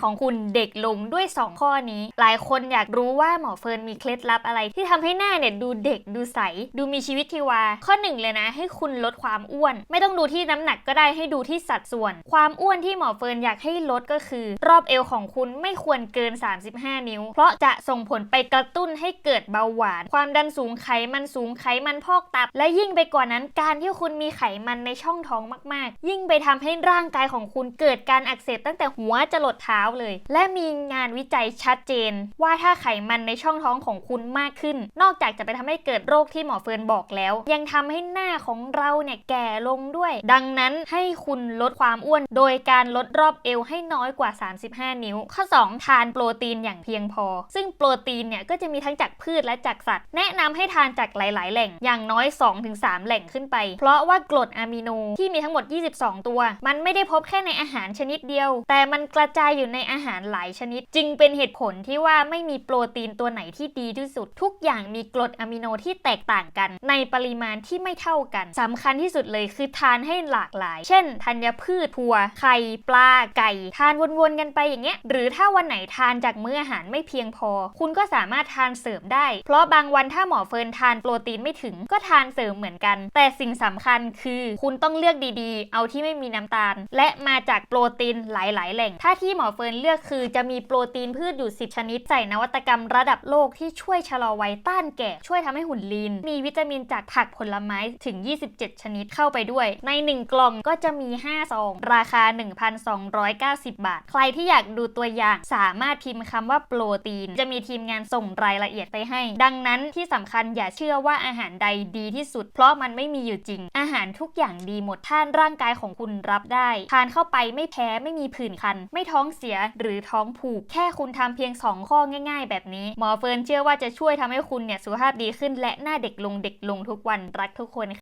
ของคุณเด็กลงด้วย 2 ข้อนี้ หลายคนอยากรู้ว่าหมอเฟิร์นมีเคล็ดลับอะไร ที่ทำให้หน้าเนี่ยดูเด็กดูใส ดูมีชีวิตชีวา ข้อหนึ่งเลยนะ ให้คุณลดความอ้วน ไม่ต้องดูที่น้ำหนักก็ได้ให้ดูที่สัดส่วน ความอ้วนที่หมอเฟิร์นอยากให้ลดก็คือ รอบเอวของคุณไม่ควรเกิน 35 นิ้ว เพราะจะส่งผลไปกระตุ้นให้เกิดเบาหวาน ความดันสูงไขมันสูงไขมันพอกตับ และยิ่งไปกว่านั้นการที่คุณมีไขมันในช่องท้องมาก ๆ ยิ่งไปทำให้ร่างกายของคุณเกิดการอักเสบตั้งแต่หัวจรดเท้าเลย และมีงานวิจัยชัดเจน ว่าถ้าไขมันในช่องท้องของคุณมากขึ้น นอกจากจะไปทำให้เกิดโรคที่หมอเฟิร์นบอกแล้ว ยังทำให้หน้าของเราเนี่ยแก่ลงด้วย ดังนั้นให้คุณลดความอ้วน โดยการลดรอบเอวให้น้อยกว่า 35 นิ้ว ข้อ 2 ทานโปรตีนอย่างเพียงพอ ซึ่งโปรตีนเนี่ยก็จะมีทั้งจากพืชและจากสัตว์ แนะนำให้ทานจากหลาย ๆ แหล่งอย่างน้อย 2-3 แหล่งขึ้นไป เพราะว่ากรดอะมิโนที่มีทั้งหมด 22 ตัว มันไม่ได้พบแค่ในอาหารชนิดเดียว แต่มันกระจายอยู่ในอาหารหลายชนิด จึงเป็นเหตุผลที่ว่าไม่มีโปรตีนตัวไหนที่ดีที่สุด ทุกอย่างมีกรดอะมิโนที่แตกต่างกัน ในปริมาณที่ไม่เท่ากันสำคัญที่สุดเลยคือทานให้หลากหลาย เช่นธัญพืชถั่วไข่ปลาไก่ ทานวนๆกันไปอย่างเงี้ยหรือถ้าวันไหนทานจากมื้ออาหารไม่เพียงพอ คุณก็สามารถทานเสริมได้ เพราะบางวันถ้าหมอเฟิร์นทานโปรตีนไม่ถึงก็ทานเสริมเหมือนกัน แต่สิ่งสำคัญคือคุณต้องเลือกดีๆ เอาที่ไม่มีน้ำตาล และมาจากโปรตีนหลาย ๆ แหล่ง ถ้าที่หมอเฟิร์นเลือกคือ จะมีโปรตีนพืชอยู่ 10 ชนิดใส่นวัตกรรมระดับโลกที่ช่วยชะลอวัยต้านแก่ ช่วยทำให้หุ่นลีน มีวิตามินจากผักผลไม้ถึง 27 ชนิดเข้าไปด้วย ใน 1 กล่องก็จะมี 5 ซอง ราคา 1,290 บาท ใครที่อยากดูตัวอย่างสามารถพิมพ์คำว่าโปรตีน จะมีทีมงานส่งรายละเอียดไปให้ ดังนั้นที่สำคัญอย่าเชื่อว่าอาหารใดดีที่สุด เพราะมันไม่มีอยู่จริง อาหารทุกอย่างดีหมดท่านร่างกายของคุณรับได้ ทานเข้าไปไม่แพ้ไม่มีผื่นคัน ไม่ท้องเสียหรือท้องผูก แค่คุณทำเพียง 2 ข้อง่าย ๆ แบบนี้ หมอเฟิร์นเชื่อว่าจะช่วยทำให้คุณเนี่ยสุขภาพดีขึ้น และหน้าเด็กลงเด็กลงทุกวันรักทุกคนค่ะ